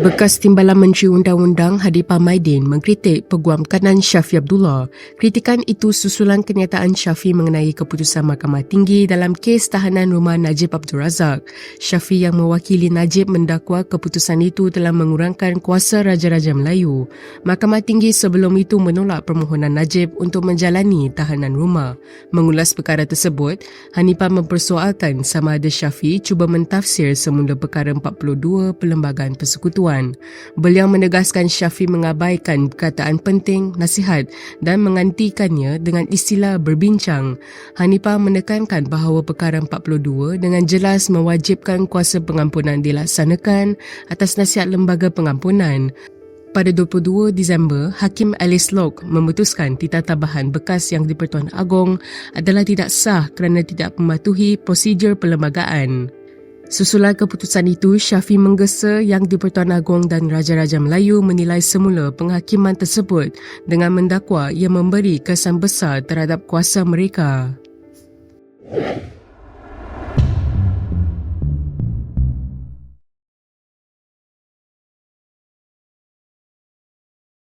Bekas Timbalan Menteri Undang-Undang Hadi Pamaidin mengkritik Peguam Kanan Syafi Abdullah. Kritikan itu susulan kenyataan Syafi mengenai keputusan Mahkamah Tinggi dalam kes tahanan rumah Najib Abdul Razak. Syafi yang mewakili Najib mendakwa keputusan itu telah mengurangkan kuasa Raja-Raja Melayu. Mahkamah Tinggi sebelum itu menolak permohonan Najib untuk menjalani tahanan rumah. Mengulas perkara tersebut, Hanifah mempersoalkan sama ada Syafi cuba mentafsir semula perkara 42 Perlembagaan Persekutuan Tuan. Beliau menegaskan Syafi mengabaikan perkataan penting, nasihat dan mengantikannya dengan istilah berbincang. Hanifah menekankan bahawa perkara 42 dengan jelas mewajibkan kuasa pengampunan dilaksanakan atas nasihat lembaga pengampunan. Pada 22 Disember, Hakim Alice Locke memutuskan titatabahan bekas yang di-Pertuan Agong adalah tidak sah kerana tidak mematuhi prosedur perlembagaan. Susulan keputusan itu, Syafi menggesa yang di-Pertuan Agong dan Raja-Raja Melayu menilai semula penghakiman tersebut dengan mendakwa ia memberi kesan besar terhadap kuasa mereka.